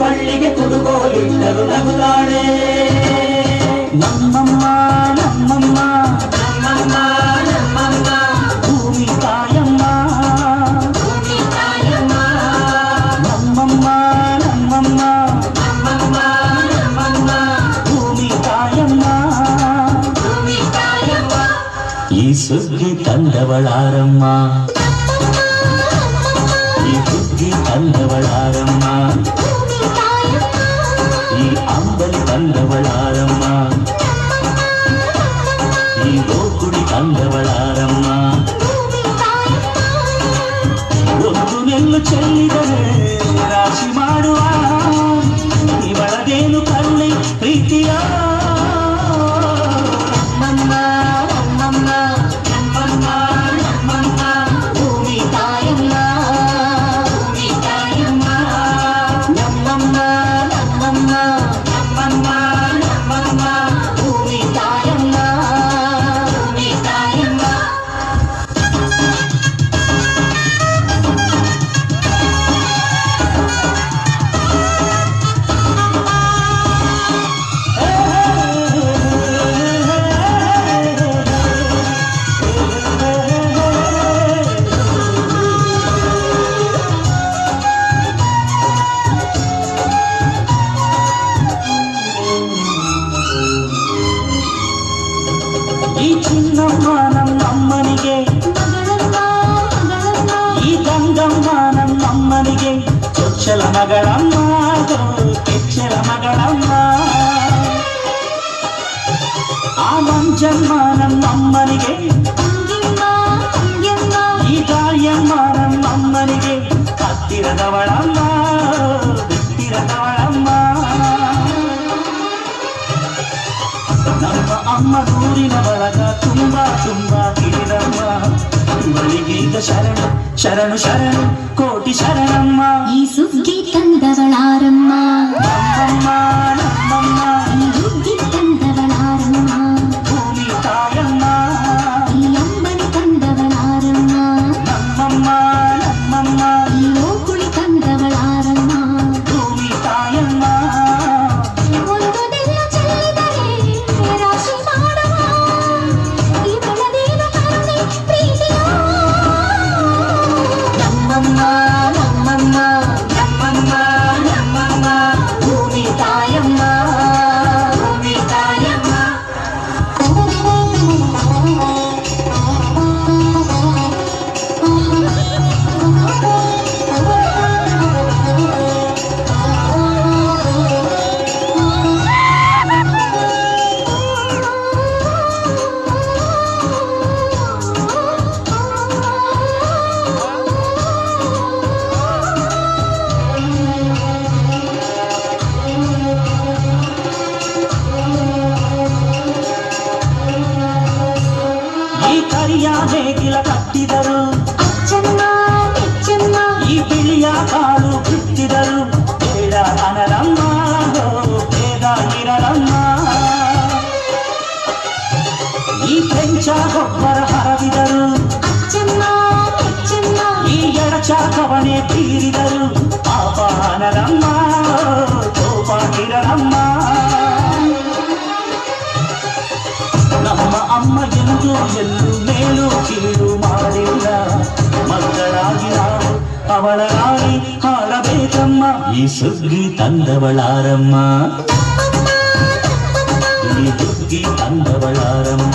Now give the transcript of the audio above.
பள்ளிகை புதுகோலிட்டது நகுதாளே நம்மம்மா நம்மம்மா. நம்மம்மா நம்மம்மா. பூமி தாயம்மா. చల్లవలారమ్మ ఒందు నెల్లు చెల్లిదనే రాశిమ ಮಗಳಮ್ಮ ಯಕ್ಷರ ಮಗಳಮ್ಮ ಆ ಮಂಚಮ್ಮ ಹತ್ತಿರದವಳಮ್ಮ ಹತ್ತಿರದವಳಮ್ಮ ನಮ್ಮ ಅಮ್ಮ ದೂರಿನ ಬಳಗ ತುಂಬಾ ತುಂಬಾ ತಿಳಿದಮ್ಮ ಶರಣ ಶರಣು ಶರಣು ಕೋಟಿ ಶರಣಮ್ಮ ಈ ಸುಗ್ಗಿ ಈ ಕರಿಯ ನೇಗಿಲ ಕಟ್ಟಿದರು ಅಚ್ಚಮ್ಮ ನೆಚ್ಚಮ್ಮ ಈ ಬಿಳಿಯ ಕಾಳು ಬಿತ್ತಿದರು ಬೇಡ ಅನರಮ್ಮ ಹೋ, ಬೇಗ ಇರಲಮ್ಮ ಈ ಕೆಂಚ ಗೊಬ್ಬರ ಹರವಿದರು ಅಚ್ಚಮ್ಮ ನೆಚ್ಚಮ್ಮ ಈ ಎಡಚ ಕವಣೆ ತೀರಿದರು ಪಾಪ ಅನರಮ್ಮ ಅವಳ ರಾಣಿ ಹಾಡಬೇಕಮ್ಮ ಈ ಸುಗ್ಗಿ ತಂದವಳಾರಮ್ಮ ಈ ಸುಗ್ಗಿ ತಂದವಳಾರಮ್ಮ